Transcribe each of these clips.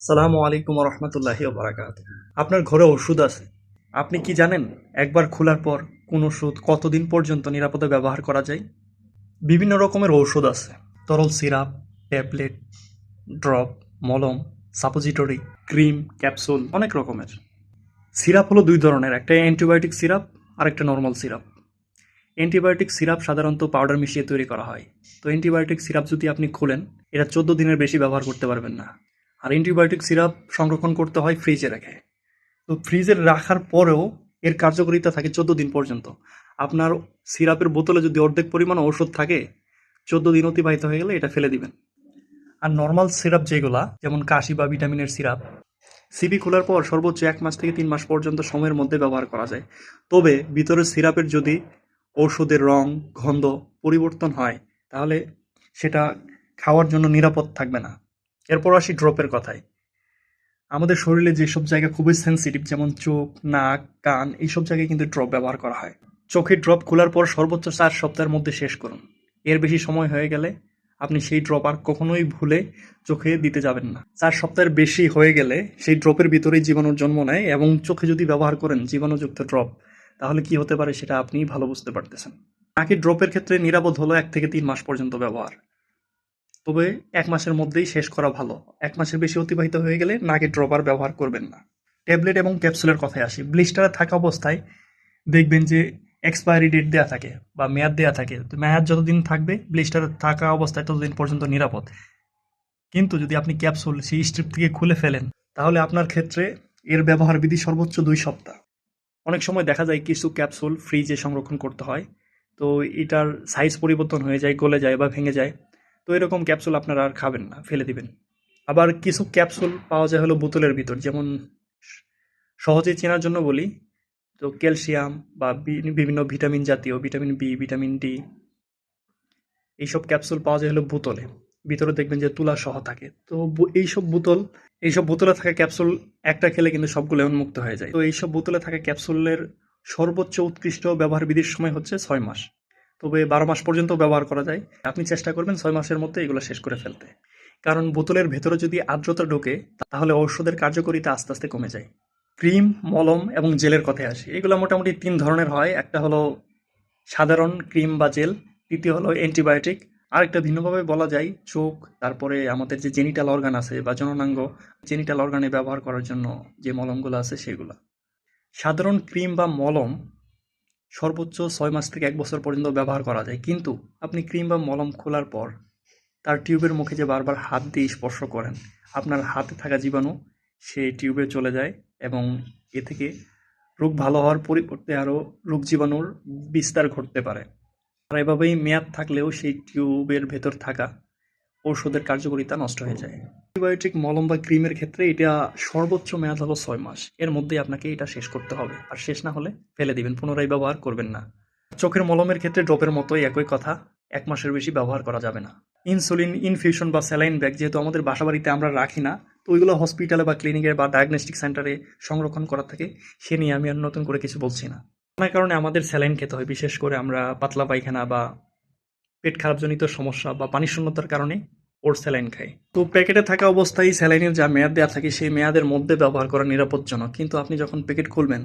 সালামু আলাইকুম রহমতুল্লাহি বারাকাত আপনার ঘরে ওষুধ আছে। আপনি কি জানেন একবার খোলার পর কোন ওষুধ কতদিন পর্যন্ত নিরাপদে ব্যবহার করা যায়? বিভিন্ন রকমের ঔষধ আছে। তরল সিরাপ, ট্যাবলেট, ড্রপ, মলম, সাপোজিটরি, ক্রিম, ক্যাপসুল, অনেক রকমের। সিরাপ হলো দুই ধরনের, একটা অ্যান্টিবায়োটিক সিরাপ আর একটা নর্মাল সিরাপ। অ্যান্টিবায়োটিক সিরাপ সাধারণত পাউডার মিশিয়ে তৈরি করা হয়। তো অ্যান্টিবায়োটিক সিরাপ যদি আপনি খোলেন, এটা চোদ্দ দিনের বেশি ব্যবহার করতে পারবেন না। আর অ্যান্টিবায়োটিক সিরাপ সংরক্ষণ করতে হয় ফ্রিজে রেখে। তো ফ্রিজে রাখার পরেও এর কার্যকারিতা থাকে চোদ্দ দিন পর্যন্ত। আপনার সিরাপের বোতলে যদি অর্ধেক পরিমাণ ওষুধ থাকে, চোদ্দ দিন অতিবাহিত হয়ে গেলে এটা ফেলে দিবেন। আর নর্মাল সিরাপ যেগুলা, যেমন কাশি বা ভিটামিনের সিরাপ সিবি খোলার পর সর্বোচ্চ এক মাস থেকে তিন মাস পর্যন্ত সময়ের মধ্যে ব্যবহার করা যায়। তবে ভিতরের সিরাপের যদি ঔষধের রং, গন্ধ পরিবর্তন হয়, তাহলে সেটা খাওয়ার জন্য নিরাপদ থাকবে না। এরপর আসি ড্রপের কথায়। আমাদের শরীরে যেসব জায়গা খুবই সেন্সিটিভ যেমন চোখ, নাক, কান, এইসব জায়গায় কিন্তু ড্রপ ব্যবহার করা হয়। চোখের ড্রপ খোলার পর সর্বোচ্চ চার সপ্তাহের মধ্যে শেষ করুন। এর বেশি সময় হয়ে গেলে আপনি সেই ড্রপ আর কখনোই ভুলে চোখে দিতে যাবেন না। চার সপ্তাহের বেশি হয়ে গেলে সেই ড্রপের ভিতরেই জীবাণুর জন্ম নেয় এবং চোখে যদি ব্যবহার করেন জীবাণুযুক্ত ড্রপ তাহলে কি হতে পারে সেটা আপনি ভালো বুঝতে পারতেছেন। নাকি ড্রপের ক্ষেত্রে নিরাপদ হলো এক থেকে তিন মাস পর্যন্ত ব্যবহার। তবে এক মাসের মধ্যেই শেষ করা ভালো। এক মাসের বেশি অতিবাহিত হয়ে গেলে নাকে ড্রপার ব্যবহার করবেন না। ট্যাবলেট এবং ক্যাপসুলের কথায় আসি। ব্লিস্টারে থাকা অবস্থায় দেখবেন যে এক্সপায়ারি ডেট দেওয়া থাকে বা মেয়াদ দেওয়া থাকে। তো মেয়াদ যতদিন থাকবে, ব্লিস্টারে থাকা অবস্থায় ততদিন পর্যন্ত নিরাপদ। কিন্তু যদি আপনি ক্যাপসুল সেই স্ট্রিপ থেকে খুলে ফেলেন, তাহলে আপনার ক্ষেত্রে এর ব্যবহার বিধি সর্বোচ্চ দুই সপ্তাহ। অনেক সময় দেখা যায় কিছু ক্যাপসুল ফ্রিজে সংরক্ষণ করতে হয়। তো এটার সাইজ পরিবর্তন হয়ে যায়, গলে যায় বা ভেঙে যায়। তো এরকম ক্যাপসুল আপনারা আর খাবেন না, ফেলে দিবেন। আবার কিছু ক্যাপসুল পাওয়া যায় হলো বোতলের ভিতর, যেমন সহজে চেনার জন্য বলি, তো ক্যালসিয়াম বা বিভিন্ন ভিটামিন জাতীয়, ভিটামিন বি ভিটামিন ডি এইসব ক্যাপসুল পাওয়া যায় হলো বোতলে। ভিতরে দেখবেন যে তুলা সহ থাকে। তো এইসব বোতল, এইসব বোতলে থাকা ক্যাপসুল একটা খেলে কিন্তু সবগুলো উন্মুক্ত হয়ে যায়। তো এইসব বোতলে থাকা ক্যাপসুলের সর্বোচ্চ উৎকৃষ্ট ব্যবহার বিধির সময় হচ্ছে ছয় মাস। তবে বারো মাস পর্যন্ত ব্যবহার করা যায়। আপনি চেষ্টা করবেন ছয় মাসের মধ্যে এগুলো শেষ করে ফেলতে। কারণ বোতলের ভেতরে যদি আর্দ্রতা ঢোকে, তাহলে ঔষধের কার্যকারিতা আস্তে আস্তে কমে যায়। ক্রিম, মলম এবং জেলের কথায় আসি। এগুলো মোটামুটি তিন ধরনের হয়। একটা হলো সাধারণ ক্রিম বা জেল, দ্বিতীয় হলো অ্যান্টিবায়োটিক। আরেকটা ভিন্নভাবে বলা যায় চোখ, তারপরে আমাদের যে জেনিটাল অর্গান আছে বা জননাঙ্গ, জেনিটাল অর্গানে ব্যবহার করার জন্য যে মলমগুলো আছে সেগুলো। সাধারণ ক্রিম বা মলম সর্বোচ্চ ছয় মাস থেকে এক বছর পর্যন্ত ব্যবহার করা যায়। কিন্তু আপনি ক্রিম বা মলম খোলার পর তার টিউবের মুখে যে বারবার হাত দিয়ে স্পর্শ করেন, আপনার হাতে থাকা জীবাণু সেই টিউবে চলে যায় এবং এ থেকে রোগ ভালো হওয়ার পরিবর্তে আরও রোগ জীবাণুর বিস্তার ঘটতে পারে। আর এভাবেই মেয়াদ থাকলেও সেই টিউবের ভেতর থাকা ঔষধের কার্যকারিতা নষ্ট হয়ে যায়। অ্যান্টিবায়োটিক মলম বা ক্রিমের ক্ষেত্রে এটা সর্বোচ্চ মেয়াদ হলো ছয় মাস। এর মধ্যেই আপনাকে এটা শেষ করতে হবে। আর শেষ না হলে ফেলে দিবেন, পুনরায় ব্যবহার করবেন না। চোখের মলমের ক্ষেত্রে ড্রপের মতোই একই কথা, এক মাসের বেশি ব্যবহার করা যাবে না। ইনসুলিন, ইনফিউশন বা স্যালাইন ব্যাগ যেহেতু আমাদের বাসাবাড়িতে আমরা রাখি না, তো ওইগুলো হসপিটালে বা ক্লিনিকে বা ডায়াগনস্টিক সেন্টারে সংরক্ষণ করা থাকে সে নিয়ে আমি আর নতুন করে কিছু বলছি না। অনেক কারণে আমাদের স্যালাইন খেতে হয়, বিশেষ করে আমরা পাতলা পায়খানা বা পেট খারাপজনিত সমস্যা বা পানি শূন্যতার কারণে। ওর স্যালাইন খাই। তো প্যাকেটে থাকা অবস্থায় স্যালাইনের যা মেয়াদ দেওয়া থাকে, সেই মেয়াদের মধ্যে ব্যবহার করা নিরাপদজনক। কিন্তু আপনি যখন প্যাকেট খুলবেন,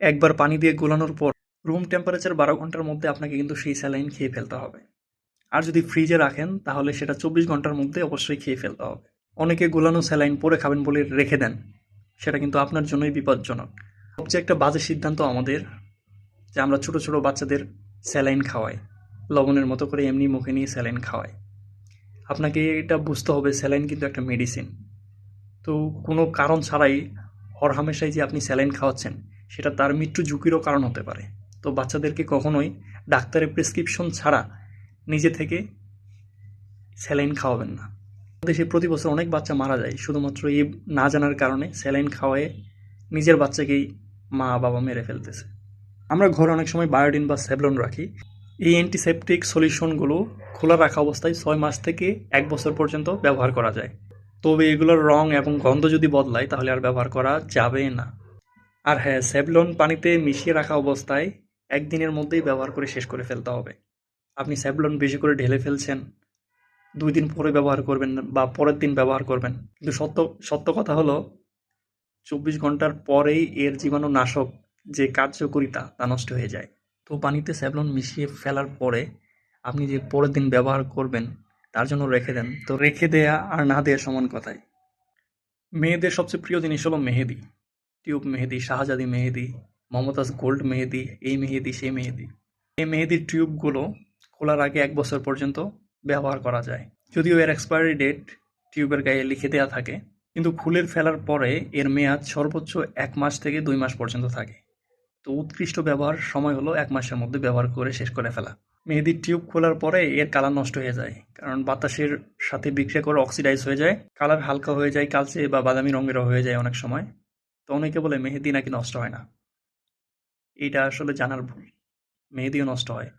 একবার পানি দিয়ে গোলানোর পর রুম টেম্পারেচার বারো ঘণ্টার মধ্যে আপনাকে কিন্তু সেই স্যালাইন খেয়ে ফেলতে হবে। আর যদি ফ্রিজে রাখেন, তাহলে সেটা চব্বিশ ঘণ্টার মধ্যে অবশ্যই খেয়ে ফেলতে হবে। অনেকে গোলানো স্যালাইন পরে খাবেন বলে রেখে দেন। সেটা কিন্তু আপনার জন্যই বিপজ্জনক। সবচেয়ে একটা বাজে সিদ্ধান্ত আমাদের, যে আমরা ছোট ছোট বাচ্চাদের স্যালাইন খাওয়াই। লবণের মতো করে এমনি মুখে নিয়ে স্যালাইন খাওয়াই। আপনাকে এটা বুঝতে হবে, স্যালাইন কিন্তু একটা মেডিসিন তো কোনো কারণ ছাড়াই হরহামেশাই যে আপনি স্যালাইন খাওয়াচ্ছেন, সেটা তার মৃত্যু ঝুঁকিরও কারণ হতে পারে। তো বাচ্চাদেরকে কখনোই ডাক্তারের প্রেসক্রিপশন ছাড়া নিজে থেকে স্যালাইন খাওয়াবেন না। দেশে প্রতি বছর অনেক বাচ্চা মারা যায়, শুধুমাত্র এই না জানার কারণে স্যালাইন খাওয়ায় নিজের বাচ্চাকেই মা বাবা মেরে ফেলতেছে। আমরা ঘরে অনেক সময় বায়োডিন বা সেভলন রাখি। এই অ্যান্টিসেপটিক সলিউশনগুলো খোলা রাখা অবস্থায় ছয় মাস থেকে এক বছর পর্যন্ত ব্যবহার করা যায়। তবে এগুলোর রং এবং গন্ধ যদি বদলায়, তাহলে আর ব্যবহার করা যাবে না। আর হ্যাঁ স্যাভলন পানিতে মিশিয়ে রাখা অবস্থায় একদিনের মধ্যেই ব্যবহার করে শেষ করে ফেলতে হবে। আপনি স্যাভলন বেশি করে ঢেলে ফেলছেন, দুই দিন পরে ব্যবহার করবেন বা পরের দিন ব্যবহার করবেন। কিন্তু সত্য সত্য কথা হলো, চব্বিশ ঘণ্টার পরেই এর জীবাণু নাশক যে কার্যকরিতা, তা নষ্ট হয়ে যায়। তো পানিতে স্যাভলন মিশিয়ে ফেলার পরে আপনি যে পরের দিন ব্যবহার করবেন, তার জন্য রেখে দেন। তো রেখে দেয়া আর না দেয়া সমান কথাই। মেয়েদের সবচেয়ে প্রিয় জিনিস হলো মেহেদি। টিউব মেহেদি, শাহজাদি মেহেদি, মমতাজ গোল্ড মেহেদি, এই মেহেদি, সেই মেহেদি। এই মেহেদির টিউবগুলো খোলার আগে এক বছর পর্যন্ত ব্যবহার করা যায়। যদিও এর এক্সপায়ারি ডেট টিউবের গায়ে লিখে দেওয়া থাকে, কিন্তু খুলের ফেলার পরে এর মেয়াদ সর্বোচ্চ এক মাস থেকে দুই মাস পর্যন্ত থাকে। তো উৎকৃষ্ট ব্যবহার সময় হলো এক মাসের মধ্যে ব্যবহার করে শেষ করে ফেলা। মেহেদির টিউব খোলার পরে এর কালার নষ্ট হয়ে যায়, কারণ বাতাসের সাথে বিক্রিয়া করে অক্সিডাইজ হয়ে যায়, কালার হালকা হয়ে যায়, কালচে বা বাদামি রঙেরও হয়ে যায় অনেক সময়। তো অনেকে বলে মেহেদি নাকি নষ্ট হয় না। এটা আসলে জানার ভুল, মেহেদিও নষ্ট হয়।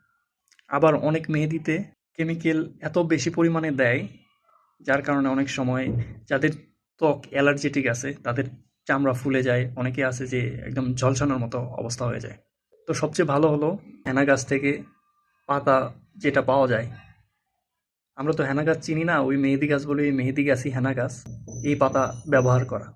আবার অনেক মেহেদিতে কেমিক্যাল এত বেশি পরিমাণে দেয়, যার কারণে অনেক সময় যাদের ত্বক অ্যালার্জেটিক আছে, তাদের চামড়া ফুলে যায়। অনেকে আছে যে একদম ঝলসানোর মতো অবস্থা হয়ে যায়। তো সবচেয়ে ভালো হলো হেনা গাছ থেকে পাতা যেটা পাওয়া যায়। আমরা তো হেনা গাছ চিনি না, ওই মেহেদি গাছ বলে ওই মেহেদি গাছই হেনা গাছ। এই পাতা ব্যবহার করা।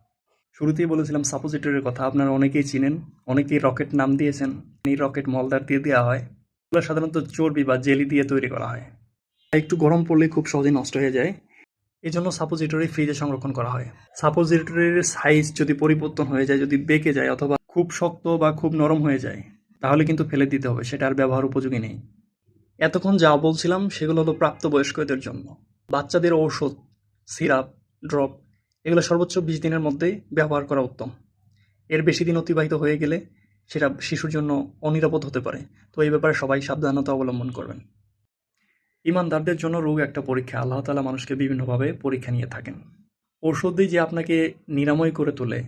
শুরুতেই বলেছিলাম সাপোজিটরের কথা, আপনারা অনেকেই চিনেন, অনেকেই রকেট নাম দিয়েছেন। এই রকেট মলদার দিয়ে দেওয়া হয়। এগুলো সাধারণত চর্বি বা জেলি দিয়ে তৈরি করা হয়। একটু গরম পড়লে খুব সহজেই নষ্ট হয়ে যায়। এই জন্য সাপোজিটরি ফ্রিজে সংরক্ষণ করা হয়। সাপোজিটরির সাইজ যদি পরিবর্তন হয়ে যায়, যদি বেঁকে যায় অথবা খুব শক্ত বা খুব নরম হয়ে যায়, তাহলে কিন্তু ফেলে দিতে হবে, সেটা আর ব্যবহার উপযোগী নেই। এতক্ষণ যা বলছিলাম, সেগুলো হলো প্রাপ্তবয়স্কদের জন্য। বাচ্চাদের ঔষধ সিরাপ ড্রপ এগুলো সর্বোচ্চ বিশ দিনের মধ্যেই ব্যবহার করা উত্তম। এর বেশি দিন অতিবাহিত হয়ে গেলে সেটা শিশুর জন্য অনিরাপদ হতে পারে। তো এই ব্যাপারে সবাই সাবধানতা অবলম্বন করবেন। ইমানদারদের জন্য রোগ একটা পরীক্ষা। আল্লাহ তালা মানুষকে বিভিন্নভাবে পরীক্ষা নিয়ে থাকেন। ঔষধই যে আপনাকে নিরাময় করে তোলে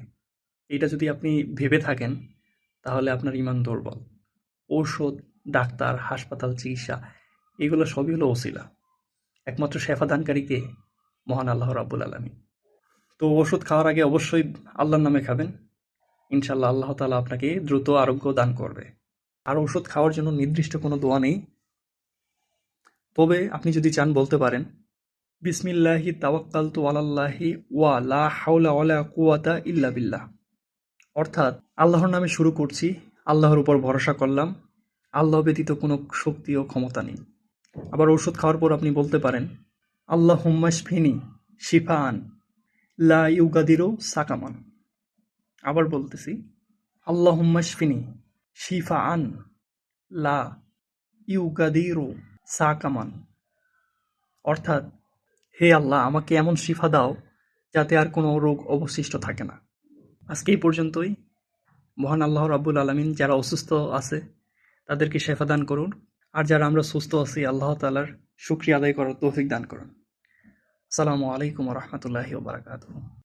এটা যদি আপনি ভেবে থাকেন, তাহলে আপনার ইমান দুর্বল। ঔষধ ডাক্তার, হাসপাতাল, চিকিৎসা, এগুলো সবই হলো ওসিলা। একমাত্র শেফাদানকারীকে মহান আল্লাহ রাব্বুল আলমী তো ওষুধ খাওয়ার আগে অবশ্যই আল্লাহর নামে খাবেন। ইনশাল্লাহ আল্লাহ তালা আপনাকে দ্রুত আরোগ্য দান করবে। আর ওষুধ খাওয়ার জন্য নির্দিষ্ট কোনো দোয়া নেই। তবে আপনি যদি চান বলতে পারেন, বিসমিল্লাহি তাওয়াক্কালতু আলাল্লাহি ওয়া লা হাওলা ওয়ালা কুওয়াতা ইল্লা বিল্লাহ। অর্থাৎ আল্লাহর নামে শুরু করছি, আল্লাহর উপর ভরসা করলাম, আল্লাহ ব্যতীত কোনো শক্তি ও ক্ষমতা নেই। আবার ওষুধ খাওয়ার পর আপনি বলতে পারেন আল্লাহ হুম্মাশফিনি শিফান লা ইউগাদিরো সাকামান। আবার বলতেছি আল্লাহ হুম্মাশফিনি শিফা আন লা ইউগাদিরো সাকামান অর্থাৎ, হে আল্লাহ, আমাকে এমন শিফা দাও যাতে আর কোনো রোগ অবশিষ্ট থাকে না। আজকে এই পর্যন্তই। মহান আল্লাহ রাব্বুল আলমিন যারা অসুস্থ আছে, তাদেরকে শেফা দান করুন। আর যারা আমরা সুস্থ আছি, আল্লাহ তালার শুক্রিয়া আদায় করার তৌফিক দান করুন। আসসালামু আলাইকুম রহমতুল্লাহি বারাকাতুহ।